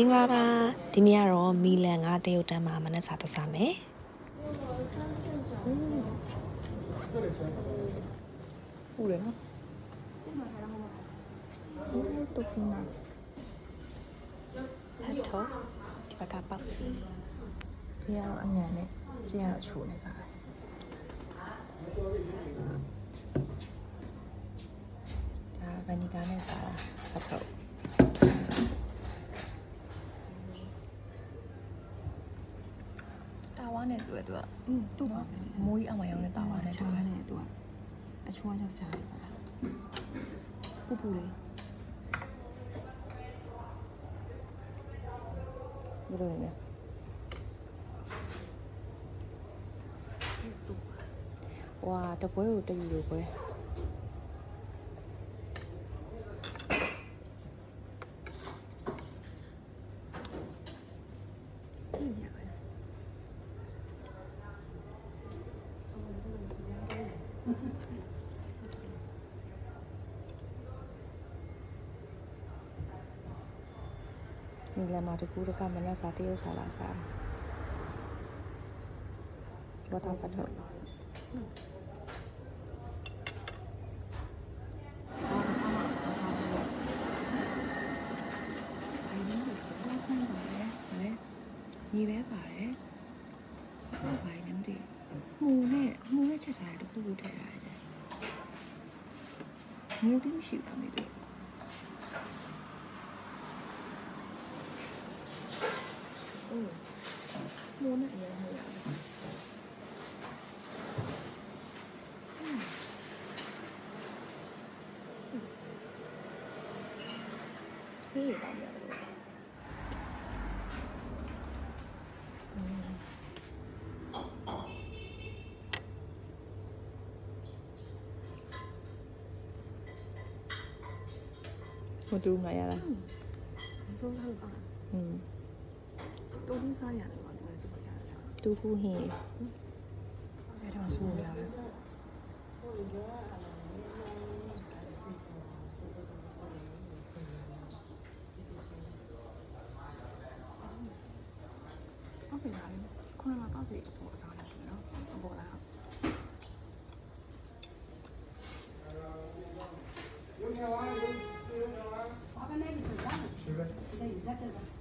မင်္ဂလာပါဒီနေ့ကတော့မီလန်ကတရုတ်တန်းမှာမနက်စာသွားစားမယ်ပူတယ်နော်တူဖင်းနာဟတ်တော့ဒီဘက်ကပေါက်စီဖေကတော့အငံနဲ့ကျင်းကတော့ချိုးနေစားတယ်ဒါဗနီကာနဲ့စားတာအထုပ်တာ ဝါနဲ့တူတယ်သူက อืมတူပါမယ် မိုးကြီးအောင်မရောင်းတဲ့တာဝါနဲ့ ချားနဲ့တူအချွားချောက်ချားနေစားပူပူလေး ဘယ်လိုလဲဝါတပွဲကိုတယူလိုပွဲဒီလ မ်းမှာတကူတကမနဲ့စားတရုပ်စားလာစားဘာတောင်းပတ်တော့ညီပဲပါတယ်ဘာလဲမသိ မှုနဲ့မှုနဲ့ချက်ထားတယ်တခုခုထည့်ထားတယ်မျိုးတိမရှိဘူးမသိဘူးမိုးနဲ့အရင်မိုးရတယ်ဟေးတောင်းရတယ် မတူငါရလားစိုးစားပါอืมတူတူစားရတယ်ပါဒီလိုတူရတယ်တူခုဟင်းအဲ့တော့ဆိုရမယ်ဟုတ်ပြီလားခုနကတော့စီတော့တာ जाते जा